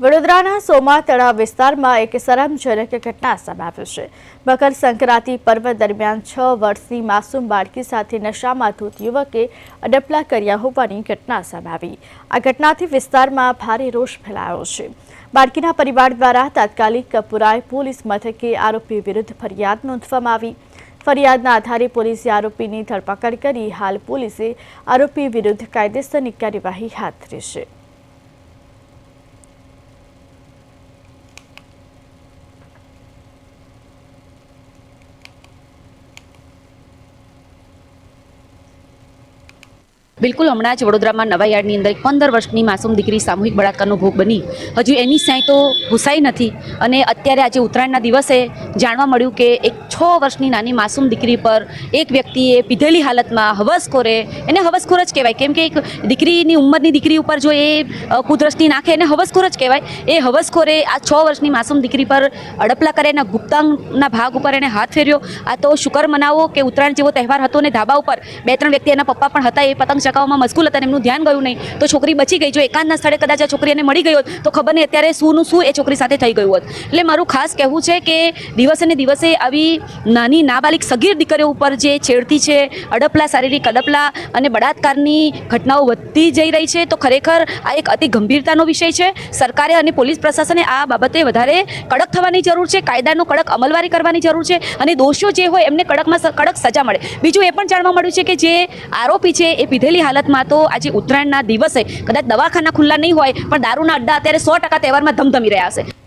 વડોદરાના સોમા તળાવ વિસ્તારમાં એક શરમજનક ઘટના સામે છે. મકર સંક્રાંતિ પર્વ દરમિયાન છ વર્ષની માસૂમ બાળકી સાથે નશામાં ધૂત યુવકે અડપલા કર્યા હોવાની ઘટના સામે આ ઘટનાથી વિસ્તારમાં ભારે રોષ ફેલાયો છે. બાળકીના પરિવાર દ્વારા તાત્કાલિક કપુરાય પોલીસ મથકે આરોપી વિરુદ્ધ ફરિયાદ નોંધવામાં આવી. ફરિયાદના આધારે પોલીસે આરોપીની ધરપકડ કરી હાલ પોલીસે આરોપી વિરુદ્ધ કાયદેસરની કાર્યવાહી હાથ ધરી છે. બિલકુલ હમણાં જ વડોદરામાં નવા યાર્ડની અંદર એક પંદર વર્ષની માસૂમ દીકરી સામૂહિક બળાત્કારનો ભોગ બની. હજુ એની સાંઈ તો ભૂસાઈ નથી અને અત્યારે આજે ઉત્તરાયણના દિવસે જાણવા મળ્યું કે એક છ વર્ષની નાની માસૂમ દીકરી પર એક વ્યક્તિએ પીધેલી હાલતમાં હવસખોરે એને હવસખોર જ કહેવાય. કેમ કે એક દીકરીની ઉંમરની દીકરી ઉપર જો એ અ, નાખે એને હવસખોર જ કહેવાય. એ હવસખોરે આ છ વર્ષની માસૂમ દીકરી પર અડપલા કરે એના ગુપ્તાંગના ભાગ ઉપર એણે હાથ ફેર્યો. આ તો શુકર મનાવો કે ઉત્તરાયણ જેવો તહેવાર હતો અને ધાબા ઉપર બે ત્રણ વ્યક્તિ એના પપ્પા પણ હતા એ પતંગ ચકાવવામાં મશગુલ હતા એમનું ધ્યાન ગયું નહીં, તો છોકરી બચી ગઈ. જો એકાંતના સ્થળે કદાચ આ છોકરી એને મળી ગઈ હોત, તો ખબર નહીં અત્યારે શુંનું શું એ છોકરી સાથે થઈ ગયું હોત. એટલે મારું ખાસ કહેવું છે કે દિવસે ને દિવસે આવી નાની નાબાલિક સગીર દીકરીઓ ઉપર જે છેડતી છે, અડપલા, શારીરિક અડપલા અને બળાત્કારની ઘટનાઓ વધતી જઈ રહી છે, તો ખરેખર આ એક અતિ ગંભીરતાનો વિષય છે. સરકારે અને પોલીસ પ્રશાસને આ બાબતે વધારે કડક થવાની જરૂર છે, કાયદાનો કડક અમલવારી કરવાની જરૂર છે અને દોષીઓ જે હોય એમને કડકમાં કડક સજા મળે. બીજું એ પણ જાણવા મળ્યું છે કે જે આરોપી છે એ પીધેલી હાલતમાં તો આજે ઉત્તરાયણના દિવસે કદાચ દવાખાના ખુલ્લા નહીં હોય, પણ દારૂના અડ્ડા અત્યારે સો ટકા તહેવારમાં ધમધમી રહ્યા હશે